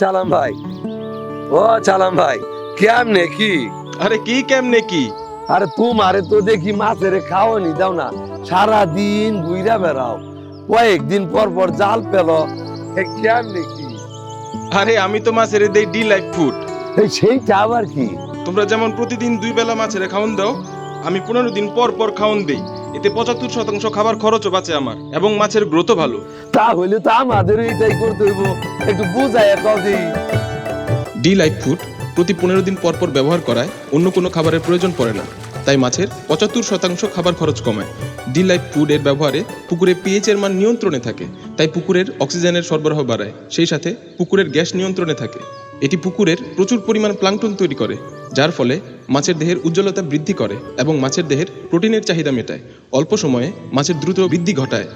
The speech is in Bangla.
চালাম ভাই। ও চালাম ভাই কেমনে কি? আরে কি কেমনে কি? আরে তোমারে তো দেখি মাছের খাওয়ানি দাও না সারা দিন ঘুইরা বেড়াও। কয়েকদিন পর পর জাল পেল কেমনে কি? আরে আমি তো মাছের দেই ডি লাইফ ফুড। এই সেইটা আবার কি? তোমরা যেমন প্রতিদিন দুই বেলা মাছের খাওন দাও আমি পনেরো দিন পর পর খাওন দেই। এতে পঁচাত্তর শতাংশ খাবার খরচও বাঁচে আমার এবং মাছের গ্রোথও ভালো। তাহলে তো এটাই করতে হইব। একটু বুঝাই কাউ দিই ডি ফুড প্রতি পনেরো দিন পর পর ব্যবহার করায় অন্য কোনো খাবারের প্রয়োজন পড়ে না। তাই মাছের পঁচাত্তর শতাংশ খাবার খরচ কমায়। ডি ফুড এর ব্যবহারে পুকুরে পিএইচ এর মান নিয়ন্ত্রণে থাকে, তাই পুকুরের অক্সিজেনের সরবরাহ বাড়ায়, সেই সাথে পুকুরের গ্যাস নিয়ন্ত্রণে থাকে। এটি পুকুরের প্রচুর পরিমাণ প্লাঙ্কটন তৈরি করে, যার ফলে মাছের দেহের উজ্জ্বলতা বৃদ্ধি করে এবং মাছের দেহের প্রোটিনের চাহিদা মেটায়। অল্প সময়ে মাছের দ্রুত বৃদ্ধি ঘটায়।